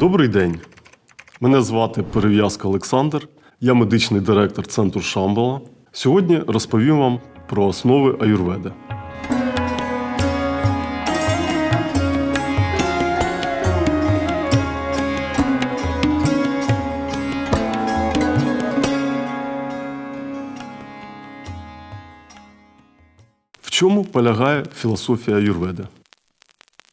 Добрий день. Мене звати Перев'язка Олександр. Я медичний директор центру Шамбала. Сьогодні розповім вам про основи аюрведи. В чому полягає філософія аюрведи?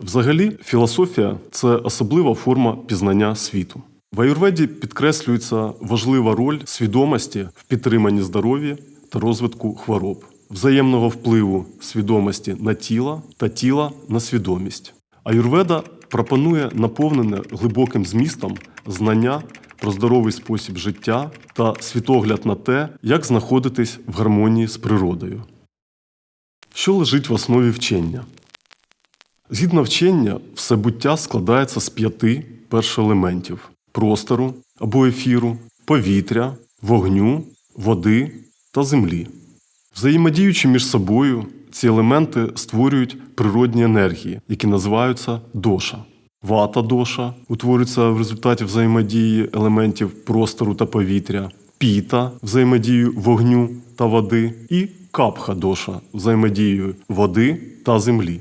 Взагалі, філософія це особлива форма пізнання світу. В аюрведі підкреслюється важлива роль свідомості в підтриманні здоров'я та розвитку хвороб, взаємного впливу свідомості на тіло та тіла на свідомість. Аюрведа пропонує наповнене глибоким змістом знання про здоровий спосіб життя та світогляд на те, як знаходитись в гармонії з природою. Що лежить в основі вчення? Згідно вчення, все буття складається з п'яти першоелементів простору або ефіру, повітря, вогню, води та землі. Взаємодіючи між собою, ці елементи створюють природні енергії, які називаються доша. Вата доша утворюється в результаті взаємодії елементів простору та повітря, піта взаємодію вогню та води, і капха доша взаємодією води та землі.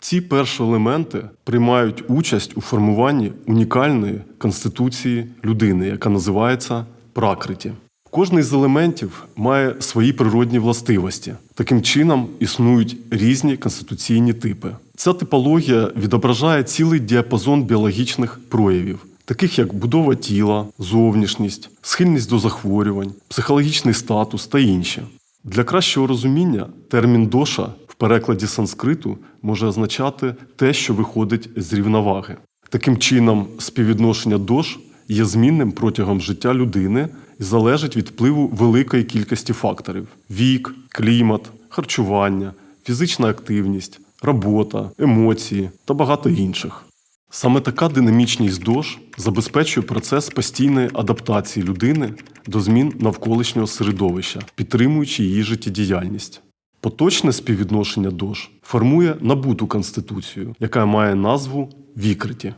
Ці перші елементи приймають участь у формуванні унікальної конституції людини, яка називається пракриті. Кожний з елементів має свої природні властивості. Таким чином існують різні конституційні типи. Ця типологія відображає цілий діапазон біологічних проявів, таких як будова тіла, зовнішність, схильність до захворювань, психологічний статус та інші. Для кращого розуміння термін доша перекладі санскриту може означати те, що виходить з рівноваги. Таким чином, співвідношення дош є змінним протягом життя людини і залежить від впливу великої кількості факторів: вік, клімат, харчування, фізична активність, робота, емоції та багато інших. Саме така динамічність дож забезпечує процес постійної адаптації людини до змін навколишнього середовища, підтримуючи її життєдіяльність. Поточне співвідношення дож формує набуту конституцію, яка має назву вікриті.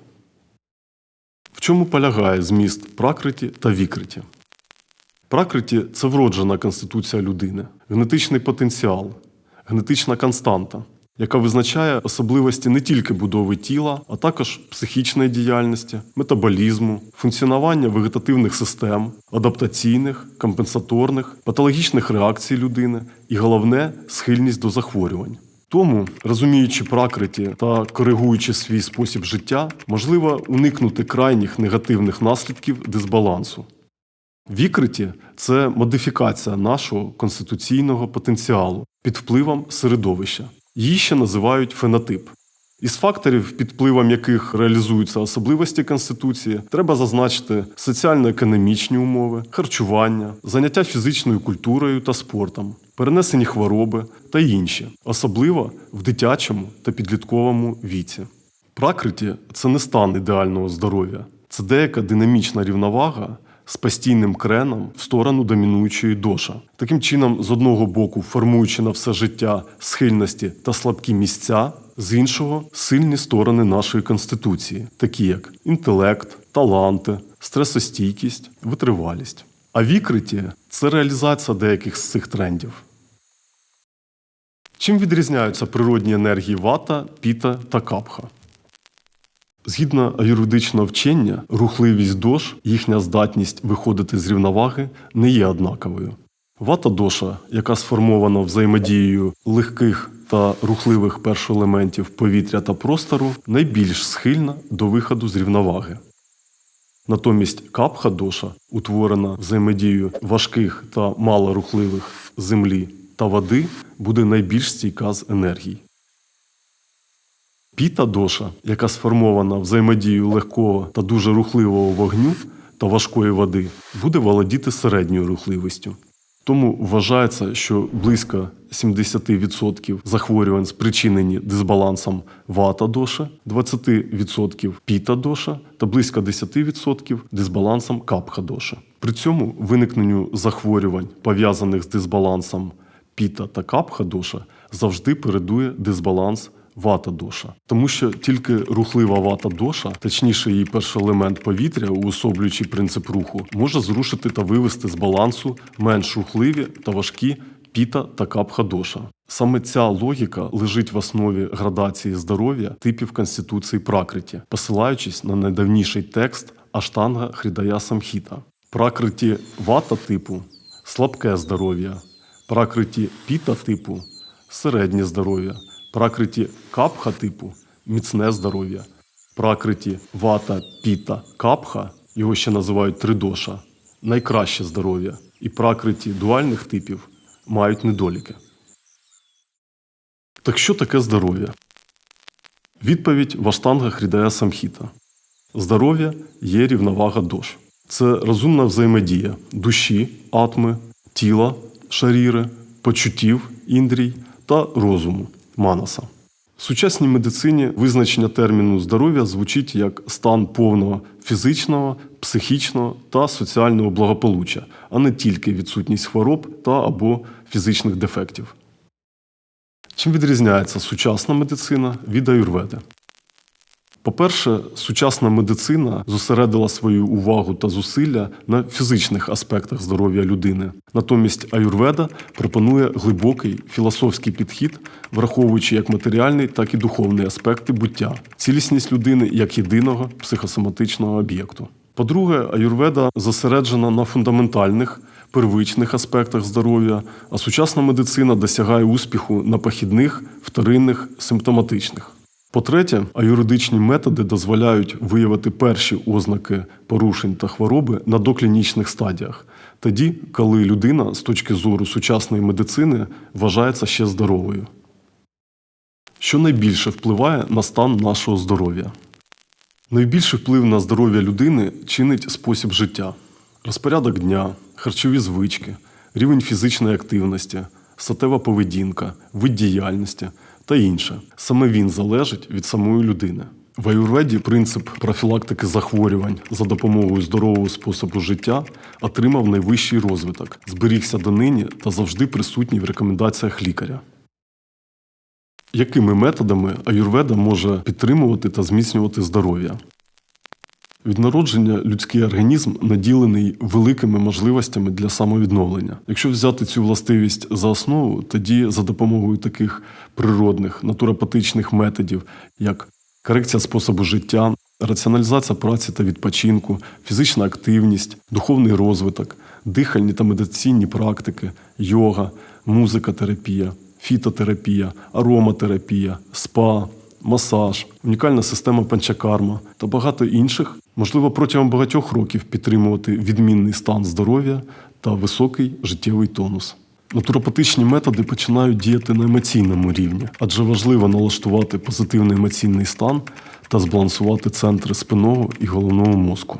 В чому полягає зміст пракриті та вікриті? Пракриті це вроджена конституція людини, генетичний потенціал, генетична константа, яка визначає особливості не тільки будови тіла, а також психічної діяльності, метаболізму, функціонування вегетативних систем, адаптаційних, компенсаторних, патологічних реакцій людини і головне схильність до захворювань. Тому, розуміючи пракриті та коригуючи свій спосіб життя, можливо уникнути крайніх негативних наслідків дисбалансу. Вікриті це модифікація нашого конституційного потенціалу під впливом середовища. Її ще називають фенотип. Із факторів, під впливом яких реалізуються особливості Конституції, треба зазначити соціально-економічні умови, харчування, заняття фізичною культурою та спортом, перенесені хвороби та інші, особливо в дитячому та підлітковому віці. Пракриті це не стан ідеального здоров'я, це деяка динамічна рівновага з постійним креном в сторону домінуючої доша. Таким чином, з одного боку, формуючи на все життя схильності та слабкі місця, з іншого сильні сторони нашої конституції, такі як інтелект, таланти, стресостійкість, витривалість. А вікриті це реалізація деяких з цих трендів. Чим відрізняються природні енергії вата, піта та капха? Згідно аюрведичного вчення, рухливість дож, їхня здатність виходити з рівноваги не є однаковою. Вата доша, яка сформована взаємодією легких та рухливих першоелементів повітря та простору, найбільш схильна до виходу з рівноваги. Натомість капха доша, утворена взаємодією важких та малорухливих землі та води, буде найбільш стійка з енергій. Піта доша, яка сформована взаємодією легкого та дуже рухливого вогню та важкої води, буде володіти середньою рухливістю. Тому вважається, що близько 70% захворювань спричинені дисбалансом вата доша, 20% піта доша та близько 10% дисбалансом капха доша. При цьому виникненню захворювань, пов'язаних з дисбалансом піта та капха доша, завжди передує дисбаланс вата доша, тому що тільки рухлива вата доша, точніше її перший елемент повітря, уособлюючи принцип руху, може зрушити та вивести з балансу менш рухливі та важкі піта та капха доша. Саме ця логіка лежить в основі градації здоров'я типів конституції пракриті, посилаючись на найдавніший текст Аштанга Хрідая Самхіта. Пракриті вата типу слабке здоров'я, пракриті піта типу середнє здоров'я, пракриті капха типу міцне здоров'я, пракриті вата піта капха, його ще називають тридоша, найкраще здоров'я, і пракриті дуальних типів мають недоліки. Так що таке здоров'я? Відповідь Ваштанга Хрідая Самхіта. Здоров'я є рівновага дош. Це розумна взаємодія душі, атми, тіла, шаріри, почуттів, індрій та розуму манаса. В сучасній медицині визначення терміну здоров'я звучить як стан повного фізичного, психічного та соціального благополуччя, а не тільки відсутність хвороб та або фізичних дефектів. Чим відрізняється сучасна медицина від аюрведи? По-перше, сучасна медицина зосередила свою увагу та зусилля на фізичних аспектах здоров'я людини. Натомість аюрведа пропонує глибокий філософський підхід, враховуючи як матеріальний, так і духовний аспекти буття, цілісність людини як єдиного психосоматичного об'єкту. По-друге, аюрведа зосереджена на фундаментальних, первичних аспектах здоров'я, а сучасна медицина досягає успіху на похідних, вторинних, симптоматичних. По-третє, аюридичні методи дозволяють виявити перші ознаки порушень та хвороби на доклінічних стадіях, тоді, коли людина з точки зору сучасної медицини вважається ще здоровою. Що найбільше впливає на стан нашого здоров'я? Найбільший вплив на здоров'я людини чинить спосіб життя, розпорядок дня, харчові звички, рівень фізичної активності, статева поведінка, вид діяльності та інше. Саме він залежить від самої людини. В аюрведі принцип профілактики захворювань за допомогою здорового способу життя отримав найвищий розвиток, зберігся донині та завжди присутній в рекомендаціях лікаря. Якими методами аюрведа може підтримувати та зміцнювати здоров'я? Від народження людський організм наділений великими можливостями для самовідновлення. Якщо взяти цю властивість за основу, тоді за допомогою таких природних натуропатичних методів, як корекція способу життя, раціоналізація праці та відпочинку, фізична активність, духовний розвиток, дихальні та медицинні практики, йога, музикотерапія, фітотерапія, ароматерапія, спа, масаж, унікальна система панчакарма та багато інших можливо протягом багатьох років підтримувати відмінний стан здоров'я та високий життєвий тонус. Натуропатичні методи починають діяти на емоційному рівні, адже важливо налаштувати позитивний емоційний стан та збалансувати центри спинного і головного мозку.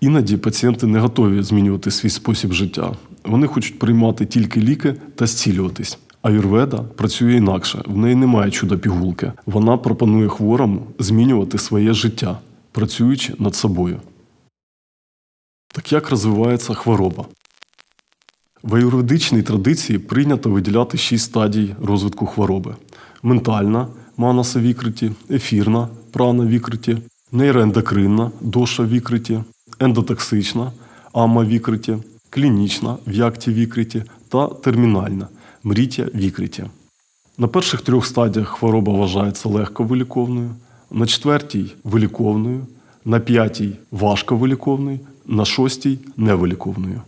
Іноді пацієнти не готові змінювати свій спосіб життя. Вони хочуть приймати тільки ліки та зцілюватись. Аюрведа працює інакше, в неї немає чуда пігулки. Вона пропонує хворому змінювати своє життя, працюючи над собою. Так як розвивається хвороба? В аюрведичній традиції прийнято виділяти шість стадій розвитку хвороби: ментальна манаса вікриті, ефірна прана вікриті, нейроендокринна доша вікриті, ендотоксична ама вікриті, клінічна в'якті вікриті та термінальна мріття вікриті. На перших трьох стадіях хвороба вважається легковиліковною, на четвертій виліковною, на п'ятій важковиліковною, на шостій невиліковною.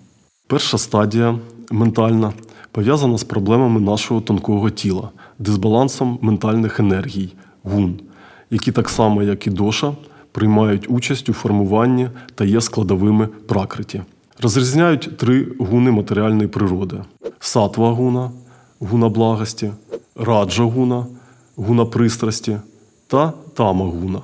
Перша стадія ментальна пов'язана з проблемами нашого тонкого тіла, дисбалансом ментальних енергій, гун, які так само, як і доша, приймають участь у формуванні та є складовими пракриті. Розрізняють три гуни матеріальної природи: сатва гуна, гуна благості, раджа гуна, гуна пристрасті та тама гуна,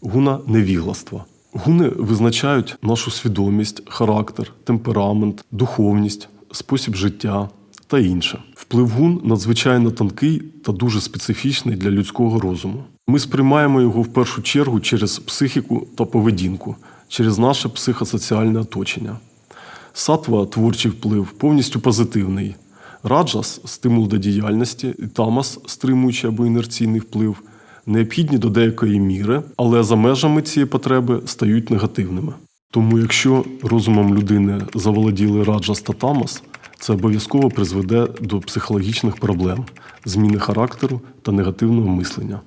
гуна невігластва. Гуни визначають нашу свідомість, характер, темперамент, духовність, спосіб життя та інше. Вплив гун надзвичайно тонкий та дуже специфічний для людського розуму. Ми сприймаємо його в першу чергу через психіку та поведінку, через наше психосоціальне оточення. Сатва творчий вплив повністю позитивний. Раджас стимул до діяльності, і тамас стримуючий або інерційний вплив, необхідні до деякої міри, але за межами цієї потреби стають негативними. Тому, якщо розумом людини заволоділи раджас та тамас, це обов'язково призведе до психологічних проблем, зміни характеру та негативного мислення.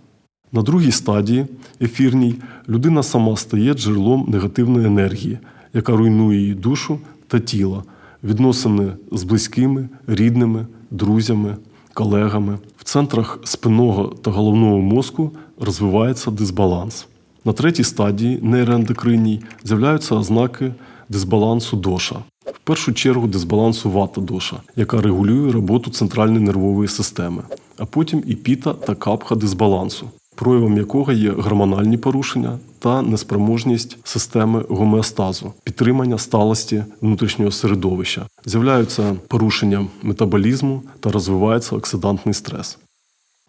На другій стадії, ефірній, людина сама стає джерелом негативної енергії, яка руйнує її душу та тіло, відносини з близькими, рідними, друзями, колегами. В центрах спинного та головного мозку розвивається дисбаланс. На третій стадії нейроендокринній з'являються ознаки дисбалансу доша. В першу чергу дисбалансу вата доша, яка регулює роботу центральної нервової системи, а потім і піта та капха дисбалансу, проявом якого є гормональні порушення та неспроможність системи гомеостазу, підтримання сталості внутрішнього середовища. З'являються порушення метаболізму та розвивається оксидантний стрес.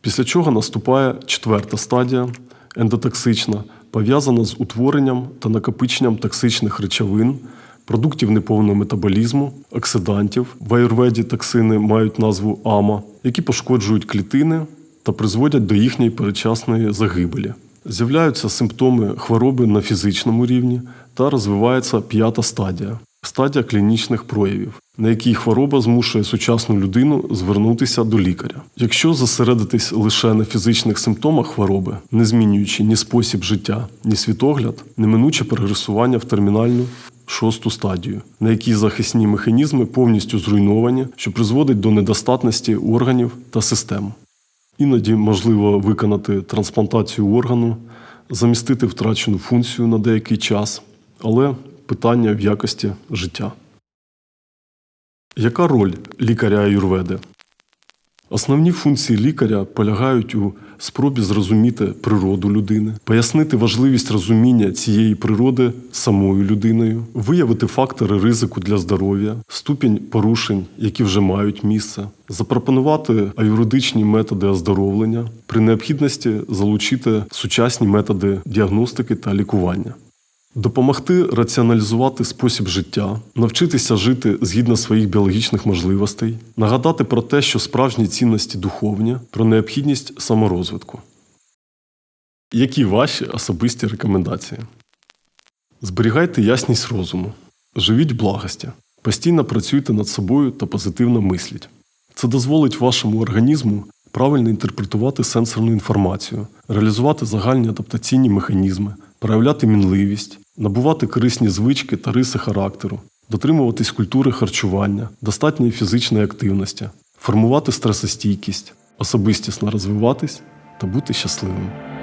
Після чого наступає четверта стадія ендотоксична, пов'язана з утворенням та накопиченням токсичних речовин, продуктів неповного метаболізму, оксидантів. В аюрведі токсини мають назву ама, які пошкоджують клітини та призводять до їхньої передчасної загибелі. З'являються симптоми хвороби на фізичному рівні та розвивається п'ята стадія стадія клінічних проявів, на якій хвороба змушує сучасну людину звернутися до лікаря. Якщо зосередитись лише на фізичних симптомах хвороби, не змінюючи ні спосіб життя, ні світогляд, неминуче прогресування в термінальну шосту стадію, на якій захисні механізми повністю зруйновані, що призводить до недостатності органів та систем. Іноді можливо виконати трансплантацію органу, замістити втрачену функцію на деякий час, але питання в якості життя. Яка роль лікаря аюрведи? Основні функції лікаря полягають у спробі зрозуміти природу людини, пояснити важливість розуміння цієї природи самою людиною, виявити фактори ризику для здоров'я, ступінь порушень, які вже мають місце, запропонувати аюридичні методи оздоровлення, при необхідності залучити сучасні методи діагностики та лікування. Допомогти раціоналізувати спосіб життя, навчитися жити згідно своїх біологічних можливостей, нагадати про те, що справжні цінності духовні, про необхідність саморозвитку. Які ваші особисті рекомендації? Зберігайте ясність розуму, живіть в благості, постійно працюйте над собою та позитивно мисліть. Це дозволить вашому організму правильно інтерпретувати сенсорну інформацію, реалізувати загальні адаптаційні механізми, проявляти мінливість, набувати корисні звички та риси характеру, дотримуватись культури харчування, достатньої фізичної активності, формувати стресостійкість, особистісно розвиватись та бути щасливим.